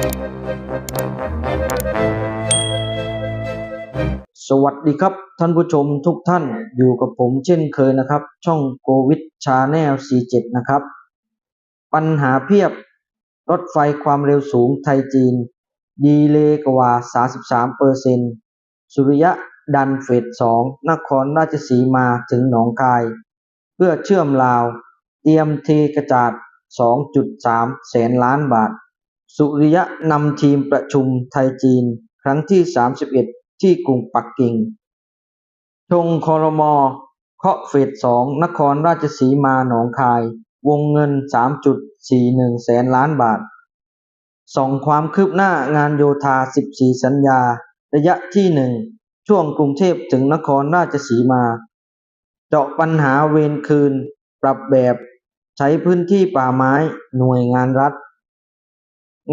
สวัสดีครับท่านผู้ชมทุกท่านอยู่กับผมเช่นเคยนะครับ ช่องโควิดชาแนล 47 นะครับ ปัญหาเพียบรถไฟความเร็วสูงไทยจีน ดีเลย์กว่า 33เปอร์เซนสุริยะดันเฟส2นครราชสีมาถึงหนองคาย เพื่อเชื่อมลาว เตรียมเทกระจาด 2.3 แสนล้านบาท สุริยะนำทีมประชุมไทยจีน ครั้งที่ 31 ที่กรุงปักกิ่ง ชงคอรมอเคาะเฟส2นครราชสีมาหนองคาย วงเงิน 3.41 แสนล้านบาทส่องความคืบหน้างานโยธา 14 สัญญา ระยะที่ 1 ช่วงกรุงเทพถึงนครราชสีมา เจาะปัญหาเวรคืน ปรับแบบ ใช้พื้นที่ป่าไม้ หน่วยงานรัฐ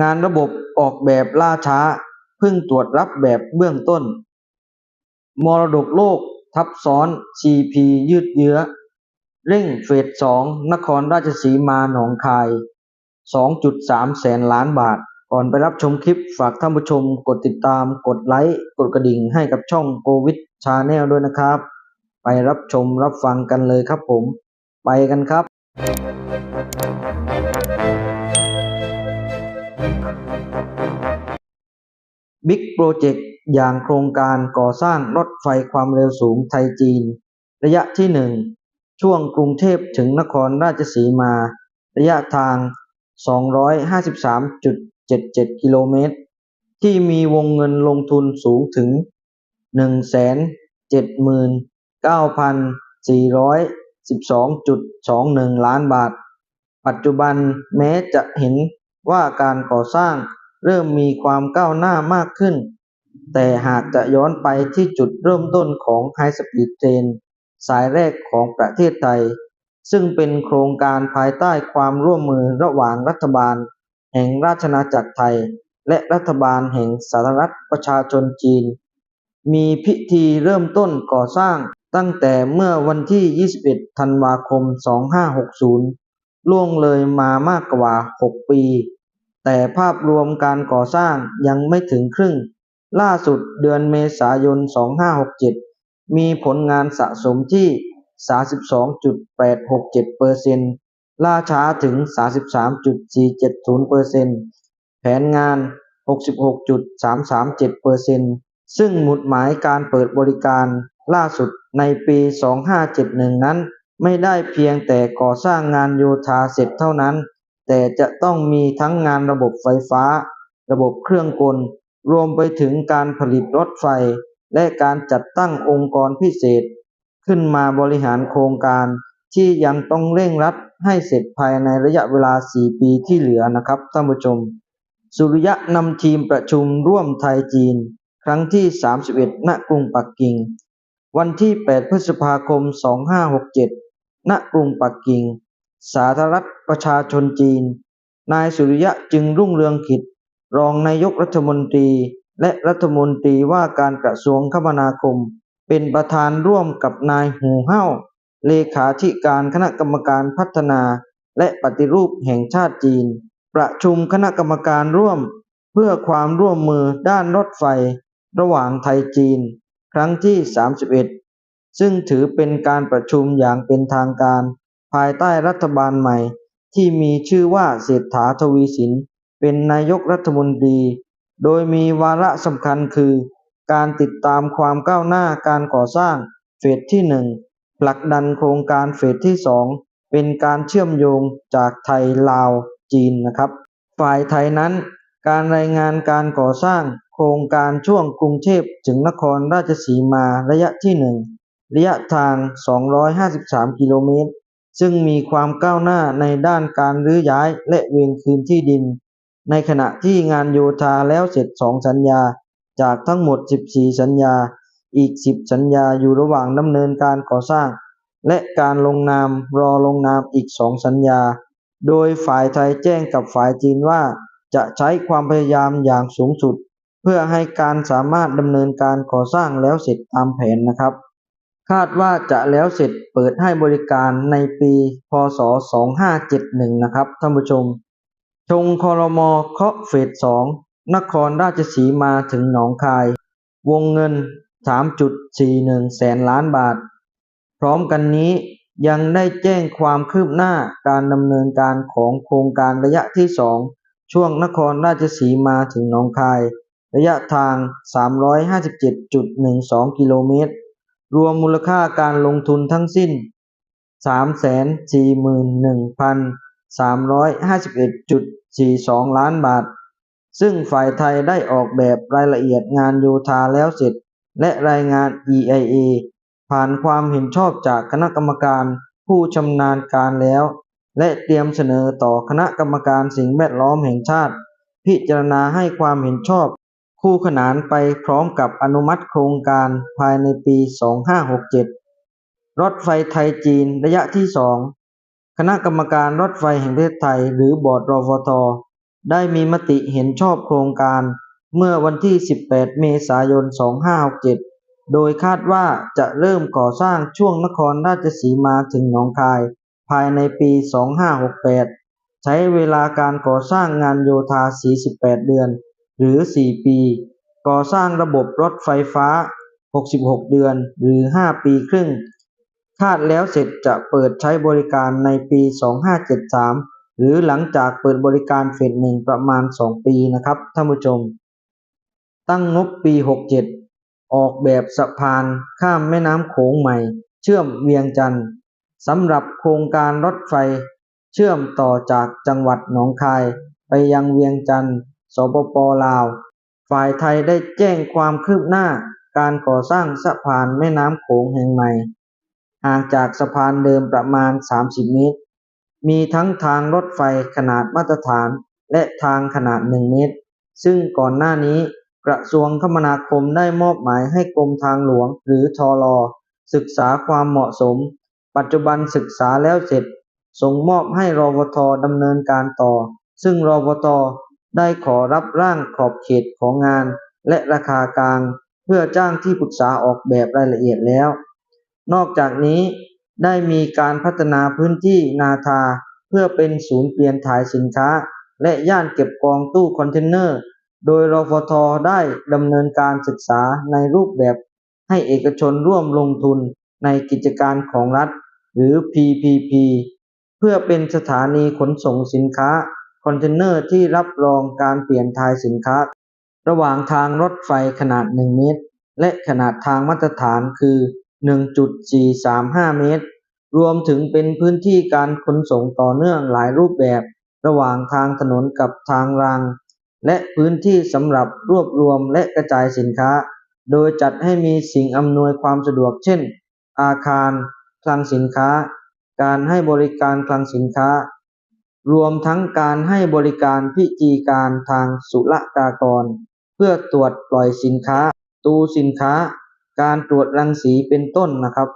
งานระบบออกแบบล่าช้า เพิ่งตรวจรับแบบเบื้องต้น มรดกโลกทับซ้อน CP ยืดเยื้อ เร่งเฟส2นครราชสีมาหนองคาย 2.3 แสนล้านบาท ก่อนไปรับชมคลิปฝากท่านผู้ชมกดติดตามกดไลค์กดกระดิ่งให้กับช่องโควิดชาแนลด้วยนะครับ ไปรับชมรับฟังกันเลยครับผม ไปกันครับ บิ๊กโปรเจกต์อย่างโครงการก่อสร้างรถไฟความเร็วสูงไทยจีน ระยะที่ 1 ช่วงกรุงเทพถึงนครราชสีมา ระยะทาง 253.77 กิโลเมตร ที่มีวงเงินลงทุนสูงถึง 179,412.21 ล้านบาท ปัจจุบันแม้จะเห็นว่าการก่อสร้าง เริ่มมีความก้าวหน้ามากขึ้น แต่หากจะย้อนไปที่จุดเริ่มต้นของไฮสปีดเทรนสายแรกของประเทศไทย ซึ่งเป็นโครงการภายใต้ความร่วมมือระหว่างรัฐบาล แห่งราชอาณาจักรไทย และรัฐบาลแห่งสาธารณรัฐประชาชนจีน มีพิธีเริ่มต้นก่อสร้างตั้งแต่เมื่อวันที่ 21 ธันวาคม 2560 ล่วงเลยมามากกว่า 6 ปี แต่ภาพรวมการก่อสร้างยังไม่ถึงครึ่ง ล่าสุดเดือนเมษายน 2567 มีผลงานสะสมที่ 32.867เปอร์เซ็นต์ล่าช้าถึง 33.470เปอร์เซ็นต์แผนงาน 66.337เปอร์เซ็นต์ซึ่งหมุดหมายการเปิดบริการล่าสุดในปี 2571 นั้น ไม่ได้เพียงแต่ก่อสร้างงานโยธาเสร็จเท่านั้น แต่จะต้องมีทั้งงานระบบไฟฟ้า ระบบเครื่องกล รวมไปถึงการผลิตรถไฟ และการจัดตั้งองค์กรพิเศษ ขึ้นมาบริหารโครงการที่ยังต้องเร่งรัดให้เสร็จภายในระยะเวลา 4 ปีที่เหลือนะครับท่านผู้ชม สุริยะนำทีมประชุมร่วมไทยจีน ครั้งที่ 31 ณ กรุงปักกิ่ง วันที่ 8 พฤษภาคม 2567 ณ กรุงปักกิ่ง สาธารณรัฐประชาชนจีน นายสุริยะจึงรุ่งเรืองกิจ รองนายกรัฐมนตรี และรัฐมนตรีว่าการกระทรวงคมนาคม เป็นประธานร่วมกับนายหูเฮ่าเลขาธิการคณะกรรมการพัฒนา และปฏิรูปแห่งชาติจีน ประชุมคณะกรรมการร่วม เพื่อความร่วมมือด้านรถไฟ ระหว่างไทยจีน ครั้งที่ 31 ซึ่งถือเป็นการประชุมอย่างเป็นทางการายใต้รัฐบาลใหม่ที่มีชื่อว่าเศรษฐา ทวีสิน เป็นนายกรัฐมนตรี โดยมีวาระสำคัญคือ การติดตามความก้าวหน้าการก่อสร้างเฟสที่หนึ่งผลักดันโครงการเฟสที่สองเป็นการเชื่อมโยงจากไทยลาวจีนนะครับ ฝ่ายไทยนั้น การรายงานการก่อสร้างโครงการช่วงกรุงเทพถึงนครราชสีมาระยะที่หนึ่งระยะทาง 253 กิโลเมตร ซึ่งมีความก้าวหน้าในด้านการรื้อย้ายและเวรคืนที่ดิน ในขณะที่งานโยธาแล้วเสร็จ 2 สัญญา จากทั้งหมด 14 สัญญา อีก 10 สัญญาอยู่ระหว่างดำเนินการก่อสร้าง และการลงนามรอลงนามอีก 2 สัญญา โดยฝ่ายไทยแจ้งกับฝ่ายจีนว่า จะใช้ความพยายามอย่างสูงสุด เพื่อให้การสามารถดำเนินการก่อสร้างแล้วเสร็จตามแผนนะครับ คาดว่าจะแล้วเสร็จเปิดให้บริการในปี พศ 2571 นะครับท่านผู้ชม ชงครมอเคาะเฟสสองนครราชสีมาถึงหนองคาย วงเงิน 3.41 แสนล้านบาท พร้อมกันนี้ยังได้แจ้งความคืบหน้าการดำเนินการของโครงการระยะที่สองช่วงนครราชสีมาถึงหนองคาย ระยะทาง 357.12 กิโลเมตร รวมมูลค่าการลงทุนทั้งสิ้น 341,351.42 ล้านบาท ซึ่งฝ่ายไทยได้ออกแบบรายละเอียดงานโยธาแล้วเสร็จ และรายงาน EIA ผ่านความเห็นชอบจากคณะกรรมการผู้ชำนาญการแล้ว และเตรียมเสนอต่อคณะกรรมการสิ่งแวดล้อมแห่งชาติ พิจารณาให้ความเห็นชอบ คู่ขนานไปพร้อมกับอนุมัติโครงการภายในปี 2567 รถไฟไทยจีนระยะที่สองคณะกรรมการรถไฟแห่งประเทศไทยหรือบอร์ดรฟท ได้มีมติเห็นชอบโครงการเมื่อวันที่ 18 เมษายน 2567 โดยคาดว่าจะเริ่มก่อสร้างช่วงนครราชสีมาถึงหนองคาย ภายในปี 2568 ใช้เวลาการก่อสร้างงานโยธา 48 เดือน หรือ 4 ปี ก่อสร้างระบบรถไฟฟ้า 66 เดือน หรือ 5 ปีครึ่ง คาดแล้วเสร็จจะเปิดใช้บริการในปี 2573 หรือหลังจากเปิดบริการเฟสหนึ่งประมาณ 2 ปีนะครับท่านผู้ชม ตั้งงบปี 67 ออกแบบสะพานข้ามแม่น้ำโขงใหม่ เชื่อมเวียงจันทร์สำหรับโครงการรถไฟ เชื่อมต่อจากจังหวัดหนองคาย ไปยังเวียงจันทร์ สปปลาว ฝ่ายไทยได้แจ้งความคืบหน้าการก่อสร้างสะพานแม่น้ำโขงแห่งใหม่ ห่างจากสะพานเดิมประมาณ 30 เมตร มีทั้งทางรถไฟขนาดมาตรฐานและทางขนาด 1 เมตร ซึ่งก่อนหน้านี้กระทรวงคมนาคมได้มอบหมายให้กรมทางหลวงหรือทอรอศึกษาความเหมาะสม ปัจจุบันศึกษาแล้วเสร็จ ส่งมอบให้รวทดำเนินการต่อ ซึ่งรวท ได้ขอรับร่างขอบเขตของงาน และราคากลาง เพื่อจ้างที่ปรึกษาออกแบบรายละเอียดแล้ว นอกจากนี้ได้มีการพัฒนาพื้นที่นาทา เพื่อเป็นศูนย์เปลี่ยนถ่ายสินค้า และย่านเก็บกองตู้คอนเทนเนอร์ โดยรฟทได้ดำเนินการศึกษาในรูปแบบให้เอกชนร่วมลงทุนในกิจการของรัฐ หรือ PPP เพื่อเป็นสถานีขนส่งสินค้า อนเทนเนอร์ที่รับรองการเปลี่ยนถ่ายสินค้า ระหว่างทางรถไฟขนาด 1 เมตร และขนาดทางมาตรฐานคือ 1.435 เมตร รวมถึงเป็นพื้นที่การขนส่งต่อเนื่องหลายรูปแบบ ระหว่างทางถนนกับทางราง และพื้นที่สำหรับรวบรวมและกระจายสินค้า โดยจัดให้มีสิ่งอำนวยความสะดวกเช่น อาคาร คลังสินค้า การให้บริการคลังสินค้า รวมทั้งการให้บริการพิจีการทางศุลกากร เพื่อตรวจปล่อยสินค้า ตูสินค้า การตรวจรังสีเป็นต้นนะครับ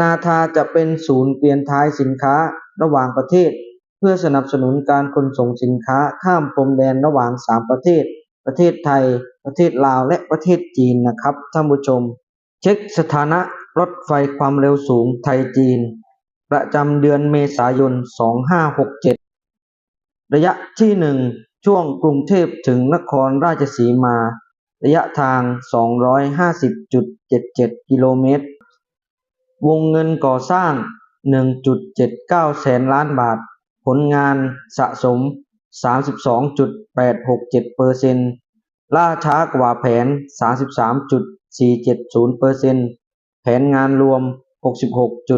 นาทาจะเป็นศูนย์เปลี่ยนท้ายสินค้าระหว่างประเทศ เพื่อสนับสนุนการขนส่งสินค้าข้ามพรมแดนระหว่างสามประเทศ ประเทศไทย ประเทศลาวและประเทศจีนนะครับท่านผู้ชม เช็คสถานะรถไฟความเร็วสูงไทยจีน ประจำเดือนเมษายน 2567 ระยะที่1ช่วงกรุงเทพถึงนครราชสีมา ระยะทาง 250.77 กิโลเมตร วงเงินก่อสร้าง 1.79 แสนล้านบาท ผลงานสะสม 32.867เปอร์เซ็นต์ล่าช้ากว่าแผน 33.470เปอร์เซ็นต์แผนงานรวม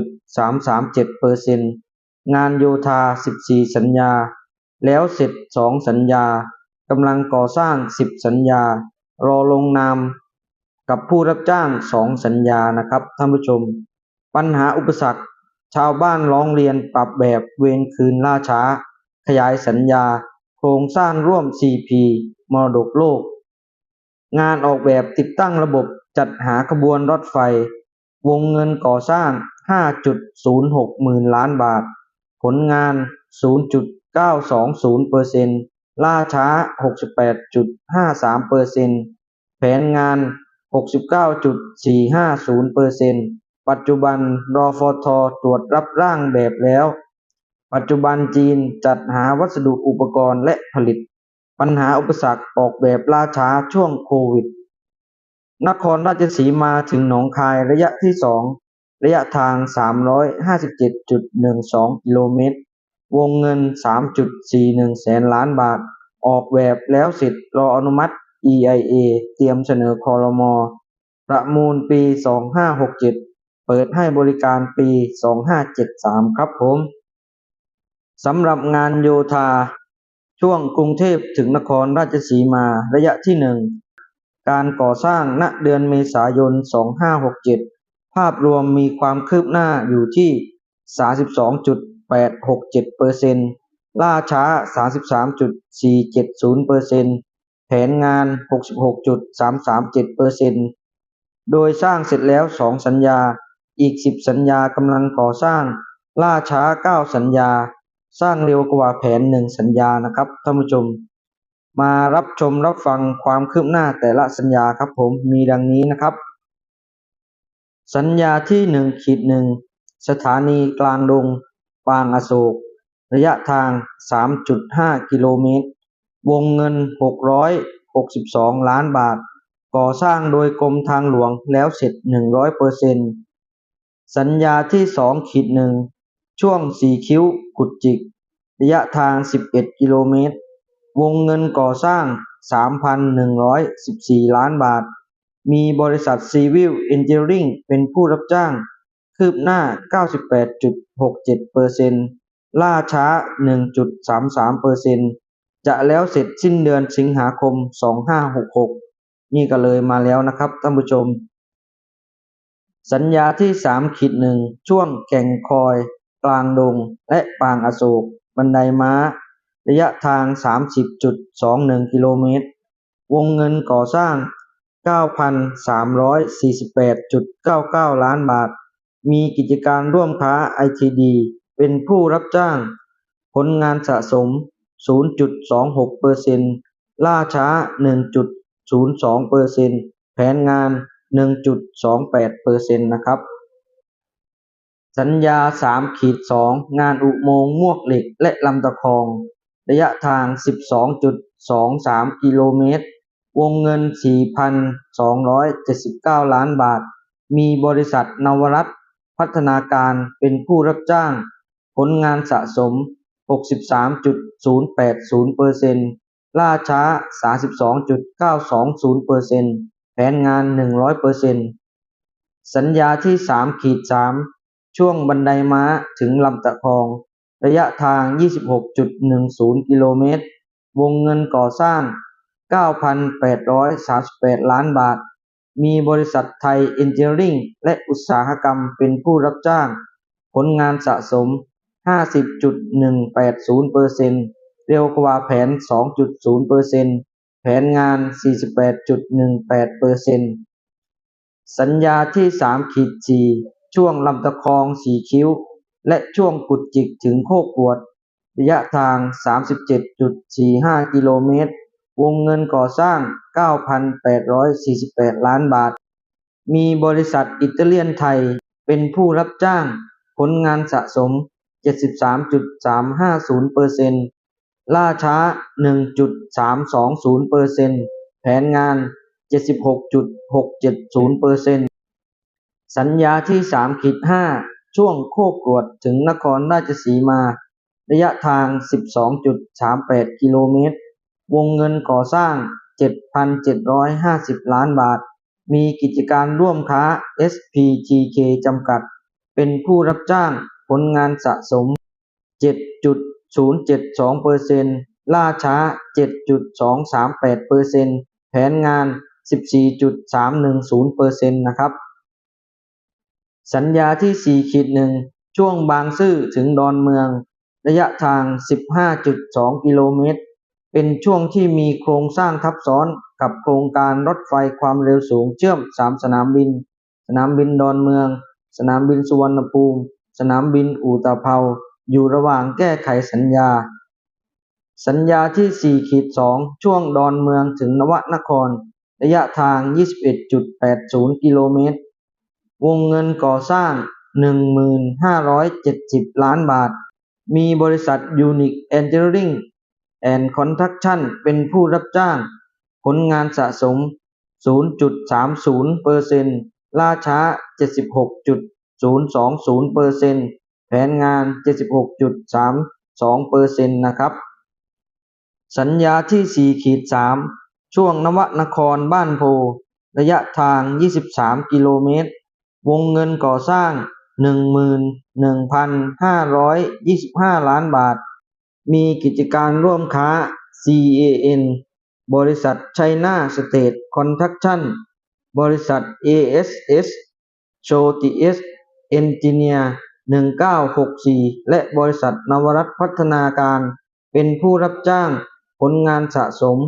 66.337เปอร์เซ็นต์งานโยธา 14 สัญญา แล้วเสร็จ2สัญญากำลังก่อสร้าง10สัญญา รอลงนามกับผู้รับจ้าง2สัญญานะครับท่านผู้ชม ปัญหาอุปสรรค ชาวบ้านร้องเรียนปรับแบบเวรคืนล่าช้า ขยายสัญญา โครงสร้างร่วม CP มรดกโลก งานออกแบบติดตั้งระบบจัดหาขบวนรถไฟ วงเงินก่อสร้าง 5.06หมื่นล้านบาท ผลงาน 0.920เปอร์เซ็นต์ล่าช้า 68.53เปอร์เซ็นต์แผนงาน 69.450เปอร์เซ็นต์ปัจจุบันรอฟอทตรวจรับร่างแบบแล้ว ปัจจุบันจีนจัดหาวัสดุอุปกรณ์และผลิต ปัญหาอุปสรรคออกแบบล่าช้าช่วงโควิด นครราชสีมาถึงหนองคายระยะที่สองระยะทาง 357.12 กิโลเมตร วงเงิน 3.41 แสนล้านบาท ออกแบบแล้วเสร็จรออนุมัติ EIA เตรียมเสนอคอรมอประมูลปี 2567 เปิดให้บริการปี 2573 ครับผม สำหรับงานโยธา ช่วงกรุงเทพถึงนครราชสีมาระยะที่หนึ่งการก่อสร้างณเดือนเมษายน 2567 ภาพรวมมีความคืบหน้าอยู่ที่ 32 32.867เปอร์เซ็นต์ล่าช้า 33.470เปอร์เซ็นต์แผนงาน 66.337เปอร์เซ็นต์โดยสร้างเสร็จแล้ว 2 สัญญา อีก 10 สัญญากำลังก่อสร้าง ล่าช้า 9 สัญญา สร้างเร็วกว่าแผน 1 สัญญานะครับท่านผู้ชม มารับชมรับฟังความคืบหน้าแต่ละสัญญาครับผมมีดังนี้นะครับ สัญญาที่หนึ่งขีดหนึ่งสถานีกลางดง ปางอโศก ระยะทาง 3.5 กิโลเมตร วงเงิน 662 ล้านบาท ก่อสร้างโดยกรมทางหลวงแล้วเสร็จ 100เปอร์เซ็นต์สัญญาที่สองขีดหนึ่งช่วงสี่คิ้วกุดจิก ระยะทาง 11 กิโลเมตร วงเงินก่อสร้าง 3,114 ล้านบาท มีบริษัทซีวิลเอนจิเนียริงเป็นผู้รับจ้าง คืบหน้า 98.67เปอร์เซ็นต์ล่าช้า 1.33เปอร์เซ็นต์จะแล้วเสร็จสิ้นเดือนสิงหาคม 2566 นี่ก็เลยมาแล้วนะครับท่านผู้ชม สัญญาที่3ขีดหนึ่งช่วงแก่งคอย กลางดง และปางอโศก บันไดม้า ระยะทาง 30.21 กิโลเมตร วงเงินก่อสร้าง9,348.99 ล้านบาท มีกิจการร่วมค้า ITD เป็นผู้รับจ้าง ผลงานสะสม 0.26เปอร์เซ็นต์ล่าช้า 1.02เปอร์เซ็นต์แผนงาน 1.28เปอร์เซ็นต์นะครับ สัญญา3ขีด2งานอุโมงค์มวกเหล็กและลำตะคอง ระยะทาง 12.23 กิโลเมตร วงเงิน 4,279 ล้านบาท มีบริษัทนวรัตน์ พัฒนาการเป็นผู้รับจ้าง ผลงานสะสม 63.080เปอร์เซ็นต์ล่าช้า 32.920เปอร์เซ็นต์แผนงาน 100เปอร์เซ็นต์สัญญาที่3ขีด3ช่วงบันไดม้าถึงลำตะคอง ระยะทาง 26.10 กิโลเมตร วงเงินก่อสร้าง 9,838 ล้านบาท มีบริษัทไทยเอนจิเนียริงและอุตสาหกรรมเป็นผู้รับจ้าง ผลงานสะสม 50.180เปอร์เซ็นต์เร็วกว่าแผน 2.0เปอร์เซ็นต์แผนงาน 48.18เปอร์เซ็นต์สัญญาที่3ขีด4ช่วงลำตะคองสีคิ้ว และช่วงกุดจิกถึงโคกปวด ระยะทาง 37.45 กิโลเมตร วงเงินก่อสร้าง 9,848 ล้านบาท มีบริษัทอิตาเลียนไทยเป็นผู้รับจ้างผลงานสะสม 73.350เปอร์เซนล่าช้า 1.320เปอร์เซนแผนงาน 76.670เปอร์เซนสัญญาที่3ขีด5ช่วงโคกกรวดถึงนครราชสีมา ระยะทาง 12.38 กิโลเมตร วงเงินก่อสร้าง 7,750 ล้านบาท มีกิจการร่วมค้า SPGK จำกัด เป็นผู้รับจ้างผลงานสะสม 7.072เปอร์เซ็นต์ล่าช้า 7.238เปอร์เซ็นต์แผนงาน 14.310เปอร์เซ็นต์นะครับ สัญญาที่ 4 ขีดหนึ่งช่วงบางซื่อถึงดอนเมือง ระยะทาง 15.2 กิโลเมตร เป็นช่วงที่มีโครงสร้างทับซ้อนกับโครงการรถไฟความเร็วสูงเชื่อม 3 สนามบิน สนามบินดอนเมือง สนามบินสุวรรณภูมิ สนามบินอู่ตะเภา อยู่ระหว่างแก้ไขสัญญา สัญญาที่ 4 ขีด 2 ช่วงดอนเมืองถึงนวนคร ระยะทาง 21.80 กิโลเมตร วงเงินก่อสร้าง 1,570 ล้านบาท มีบริษัท Unique Engineering and Construction เแอนคอนแทคชั่นเป็นผู้รับจ้าง ผลงานสะสม 0.30%ล่าช้า 76.020%แผนงาน 76.32%นะครับ สัญญาที่ 4 ขีด 3 ช่วงนวนครบ้านโพ ระยะทาง 23 กิโลเมตร วงเงินก่อสร้าง 11,525 ล้านบาท มีกิจการร่วมค้า CAN บริษัท China State Construction บริษัท ASS s h o t i s Engineer 1964 และบริษัทนวรัตพัฒนาการ เป็นผู้รับจ้างผลงานสะสม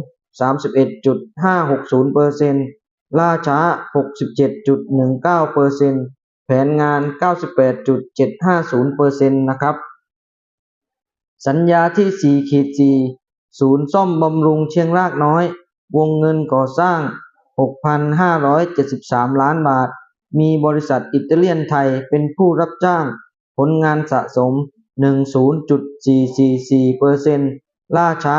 31.560%ล่าช้า 67.19%แผนงาน 98.750%นะครับ สัญญาที่ 4 ขีด 4 ศูนย์ซ่อมบำรุงเชียงรากน้อย วงเงินก่อสร้าง 6,573 ล้านบาท มีบริษัทอิตาเลียนไทยเป็นผู้รับจ้าง ผลงานสะสม 10.444%ล่าช้า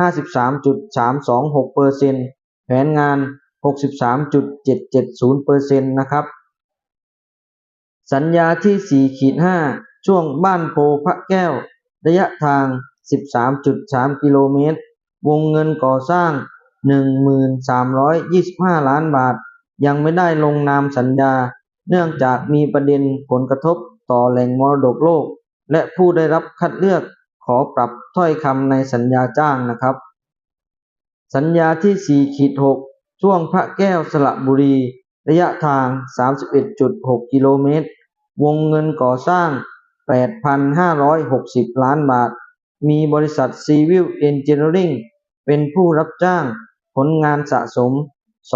53.326%แผนงาน 63.770%นะครับ สัญญาที่4ขีด5ช่วงบ้านโพพระแก้ว ระยะทาง 13.3 กิโลเมตร วงเงินก่อสร้าง 1325 ล้านบาท ยังไม่ได้ลงนามสัญญา เนื่องจากมีประเด็นผลกระทบต่อแหล่งมรดกโลก และผู้ได้รับคัดเลือกขอปรับถ้อยคำในสัญญาจ้างนะครับ สัญญาที่4ขีด6ช่วงพระแก้วสระบุรี ระยะทาง 31.6 กิโลเมตร วงเงินก่อสร้าง 8,560 ล้านบาท มีบริษัท Civil Engineering เป็นผู้รับจ้างผลงานสะสม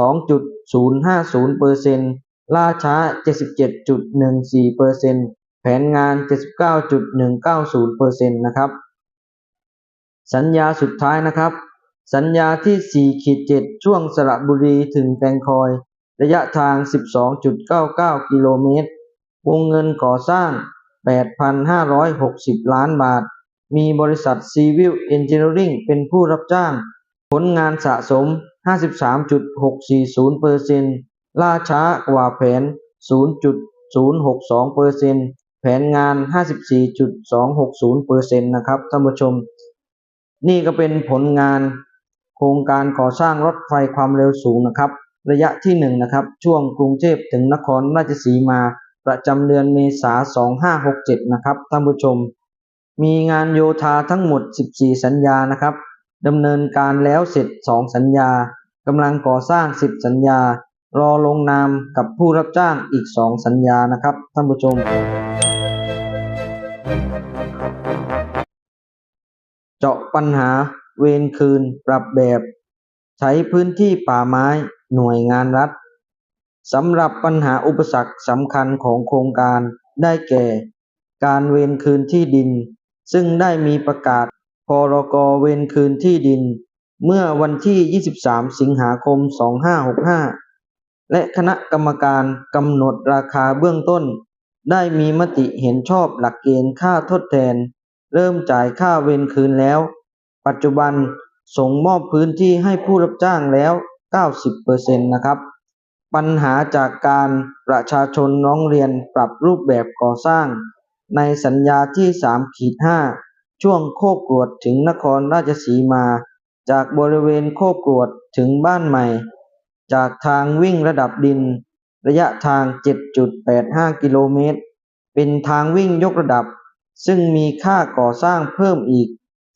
2.050%ล่าช้า 77.14%แผนงาน 79.190%นะครับ สัญญาสุดท้ายนะครับ สัญญาที่4ขีด7ช่วงสระบุรีถึงแตงคอย ระยะทาง 12.99 กิโลเมตร วงเงินก่อสร้าง 8,560 ล้านบาท มีบริษัท Civil Engineering เป็นผู้รับจ้าง ผลงานสะสม 53.640%ล่าช้ากว่าแผน 0.062%แผนงาน 54.260%นะครับท่านผู้ชม นี่ก็เป็นผลงานโครงการก่อสร้างรถไฟความเร็วสูงนะครับ ระยะที่1นะครับ ช่วงกรุงเทพถึงนครราชสีมา ประจำเดือนเมษา2567 นะครับท่านผู้ชม มีงานโยธาทั้งหมด 14 สัญญานะครับดำเนินการแล้วเสร็จ 2 สัญญากำลังก่อสร้าง 10 สัญญา รอลงนามกับผู้รับจ้างอีก 2 สัญญานะครับท่านผู้ชม เจาะปัญหาเวรคืนปรับแบบ ใช้พื้นที่ป่าไม้หน่วยงานรัฐ สำหรับปัญหาอุปสรรคสำคัญของโครงการได้แก่ การเวรคืนที่ดิน ซึ่งได้มีประกาศพรกเวรคืนที่ดิน เมื่อวันที่ 23 สิงหาคม 2565 และคณะกรรมการกำหนดราคาเบื้องต้น ได้มีมติเห็นชอบหลักเกณฑ์ค่าทดแทน เริ่มจ่ายค่าเวรคืนแล้ว ปัจจุบันส่งมอบพื้นที่ให้ผู้รับจ้างแล้ว 90%นะครับ ปัญหาจากการประชาชนร้องเรียนปรับรูปแบบก่อสร้าง ในสัญญาที่ 3 ขีด 5 ช่วงโคกกรวดถึงนครราชสีมา จากบริเวณโคกกรวดถึงบ้านใหม่ จากทางวิ่งระดับดิน ระยะทาง 7.85 กิโลเมตร เป็นทางวิ่งยกระดับ ซึ่งมีค่าก่อสร้างเพิ่มอีก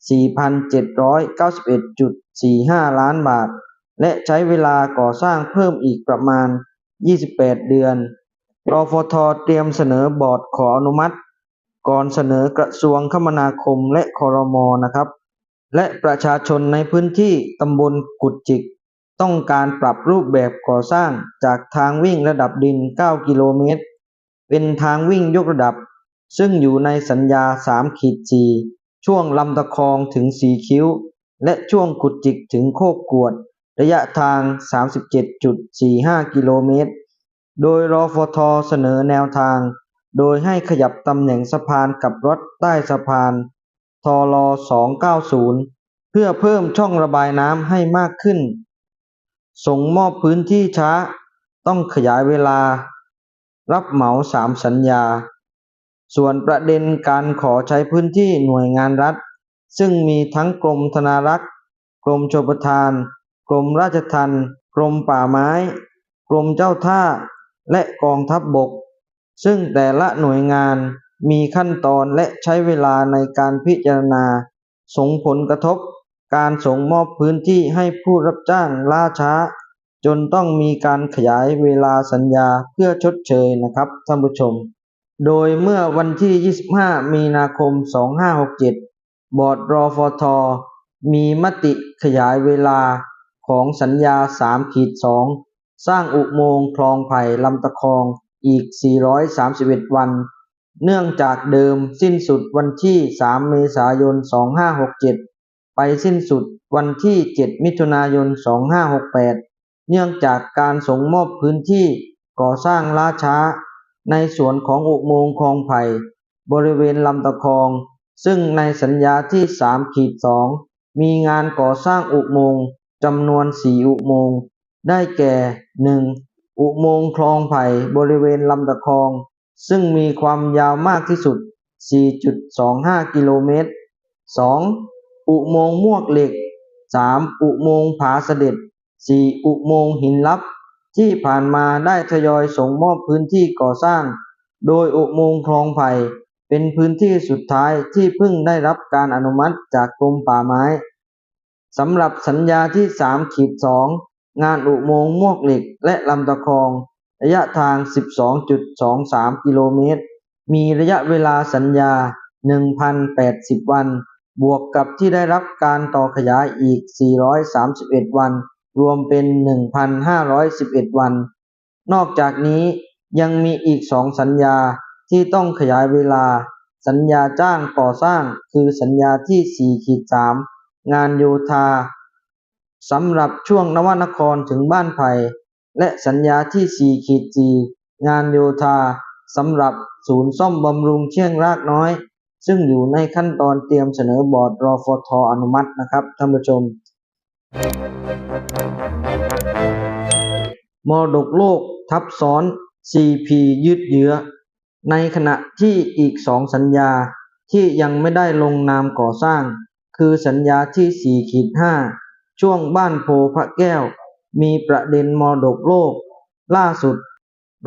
4,791.45 ล้านบาท และใช้เวลาก่อสร้างเพิ่มอีกประมาณ 28 เดือน รอฟทเตรียมเสนอบอร์ดขออนุมัติ ก่อนเสนอกระทรวงคมนาคมและคอรมอนะครับ และประชาชนในพื้นที่ตำบลกุดจิก ต้องการปรับรูปแบบก่อสร้างจากทางวิ่งระดับดิน 9 กิโลเมตร เป็นทางวิ่งยกระดับ ซึ่งอยู่ในสัญญา3ขีด4ช่วงลำตะคองถึงสีคิ้ว และช่วงกุดจิกถึงโคกกวด ระยะทาง 37.45 กิโลเมตร โดยรอฟทเสนอแนวทาง โดยให้ขยับตำแหน่งสะพานกับรถใต้สะพานทล290 เพื่อเพิ่มช่องระบายน้ำให้มากขึ้น ส่งมอบพื้นที่ช้า ต้องขยายเวลา รับเหมาสามสัญญา ส่วนประเด็นการขอใช้พื้นที่หน่วยงานรัฐ ซึ่งมีทั้งกรมธนารักษ์ กรมชลประทาน กรมราชทัณฑ์กรมป่าไม้ กรมเจ้าท่า และกองทัพบบก ซึ่งแต่ละหน่วยงานมีขั้นตอนและใช้เวลาในการพิจารณา ส่งผลกระทบ การส่งมอบพื้นที่ให้ผู้รับจ้างล่าช้า จนต้องมีการขยายเวลาสัญญาเพื่อชดเชยนะครับท่านผู้ชม โดยเมื่อวันที่ 25 มีนาคม 2567 บอร์ดรอฟทมีมติขยายเวลา ของสัญญา3ขีด2สร้างอุโมงค์คลองไผ่ลำตะคองอีก 431 วัน เนื่องจากเดิมสิ้นสุดวันที่ 3 เมษายน 2567 ไปสิ้นสุดวันที่ 7 มิถุนายน 2568 เนื่องจากการส่งมอบพื้นที่ก่อสร้างล่าช้า ในส่วนของอุโมงค์คลองไผ่บริเวณลำตะคอง ซึ่งในสัญญาที่3ขีด2มีงานก่อสร้างอุโมงค์ จำนวน4อุโมงค์ ได้แก่ 1. อุโมงค์คลองไผ่บริเวณลำตะคอง ซึ่งมีความยาวมากที่สุด 4.25 กิโลเมตร 2. อุโมงค์มวกเหล็ก 3. อุโมงค์ผาเสด็จ 4. อุโมงค์หินลับ ที่ผ่านมาได้ทยอยส่งมอบพื้นที่ก่อสร้าง โดยอุโมงค์คลองไผ่เป็นพื้นที่สุดท้ายที่เพิ่งได้รับการอนุมัติจากกรมป่าไม้ สำหรับสัญญาที่3ขีด2งานอุโมงค์มวกเหล็กและลำตะคอง ระยะทาง 12.23 กิโลเมตร มีระยะเวลาสัญญา 1,080 วัน บวกกับที่ได้รับการต่อขยายอีก 431 วัน รวมเป็น 1,511 วัน นอกจากนี้ยังมีอีกสองสัญญาที่ต้องขยายเวลา สัญญาจ้างก่อสร้างคือสัญญาที่4ขีด3 งานโยธาสำหรับช่วงนวนครถึงบ้านไผ่และสัญญาที่4ขีด4งานโยธาสำหรับศูนย์ซ่อมบำรุงเชียงรากน้อย ซึ่งอยู่ในขั้นตอนเตรียมเสนอบอร์ดรอฟทอนุมัตินะครับท่านผู้ชมมรดกโลกทับซ้อน CP ยืดเยื้อ ในขณะที่อีกสองสัญญาที่ยังไม่ได้ลงนามก่อสร้าง คือสัญญาที่ 4 ขีด 5 ช่วงบ้านโพพระแก้ว มีประเด็นมรดกโลก ล่าสุด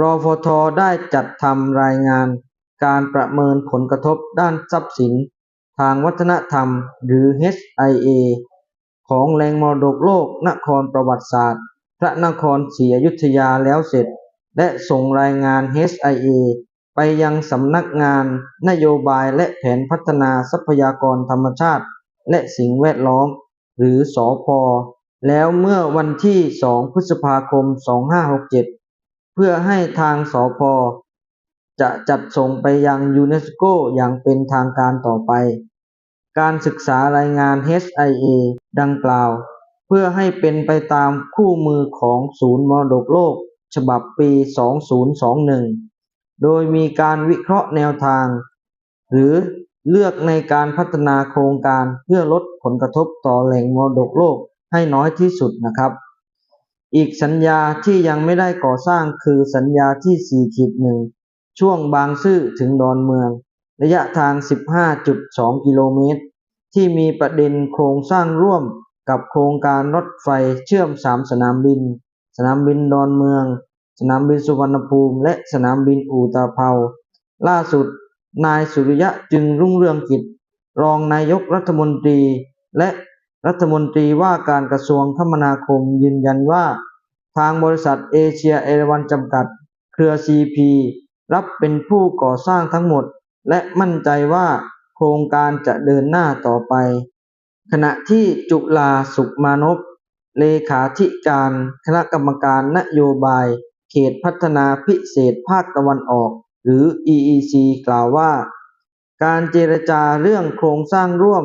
รอฟทได้จัดทำรายงาน การประเมินผลกระทบด้านทรัพย์สิน ทางวัฒนธรรมหรือ HIA ของแหล่งมรดกโลกนครประวัติศาสตร์ พระนครศรีอยุธยาแล้วเสร็จ และส่งรายงาน HIA ไปยังสำนักงานนโยบายและแผนพัฒนาทรัพยากรธรรมชาติ และสิ่งแวดล้อม หรือสอพอแล้วเมื่อวันที่ 2 พฤษภาคม 2567 เพื่อให้ทางสอพอจะจัดส่งไปยังยูเนสโกอย่างเป็นทางการต่อไป การศึกษารายงาน HIA ดังกล่าว เพื่อให้เป็นไปตามคู่มือของศูนย์มรดกโลก ฉบับปี 2021 โดยมีการวิเคราะห์แนวทาง หรือ เลือกในการพัฒนาโครงการเพื่อลดผลกระทบต่อแหล่งมรดกโลกให้น้อยที่สุดนะครับ อีกสัญญาที่ยังไม่ได้ก่อสร้างคือสัญญาที่4ขีดหนึ่งช่วงบางซื่อถึงดอนเมือง ระยะทาง 15.2 กิโลเมตร ที่มีประเด็นโครงสร้างร่วมกับโครงการรถไฟเชื่อม 3 สนามบิน สนามบินดอนเมือง สนามบินสุวรรณภูมิ และสนามบินอู่ตาเภาล่าสุด นายสุริยะจึงรุ่งเรืองกิจ รองนายกรัฐมนตรี และรัฐมนตรีว่าการกระทรวงคมนาคมยืนยันว่า ทางบริษัทเอเชียเอราวันจำกัด เครือ CP รับเป็นผู้ก่อสร้างทั้งหมด และมั่นใจว่าโครงการจะเดินหน้าต่อไป ขณะที่จุฬาสุขมานพเลขาธิการคณะกรรมการนโยบาย เขตพัฒนาพิเศษภาคตะวันออก หรือ EEC กล่าวว่า การเจรจาเรื่องโครงสร้างร่วม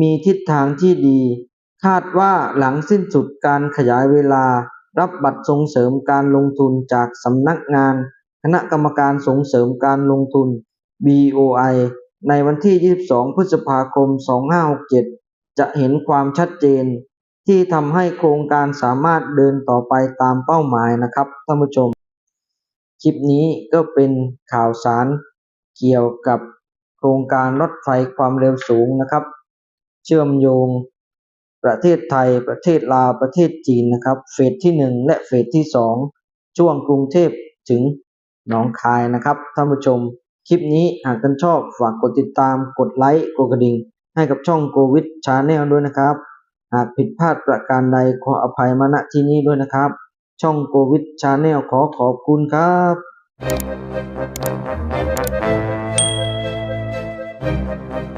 มีทิศทางที่ดี คาดว่าหลังสิ้นสุดการขยายเวลา รับบัตรส่งเสริมการลงทุนจากสำนักงาน คณะกรรมการส่งเสริมการลงทุน BOI ในวันที่ 22 พฤษภาคม 2567 จะเห็นความชัดเจน ที่ทำให้โครงการสามารถเดินต่อไปตามเป้าหมายนะครับท่านผู้ชม คลิปนี้ก็เป็นข่าวสารเกี่ยวกับโครงการรถไฟความเร็วสูงนะครับ เชื่อมโยงประเทศไทย ประเทศลาว ประเทศจีนนะครับ เฟสที่หนึ่งและเฟสที่สองช่วงกรุงเทพถึงหนองคายนะครับ ท่านผู้ชม คลิปนี้หากท่านชอบฝากกดติดตาม กดไลค์ กดกระดิ่ง ให้กับช่องโควิดชาแนลด้วยนะครับ หากผิดพลาดประการใดขออภัยมาณที่นี้ด้วยนะครับ ช่องโควิดชาแนลขอขอบคุณครับ Thank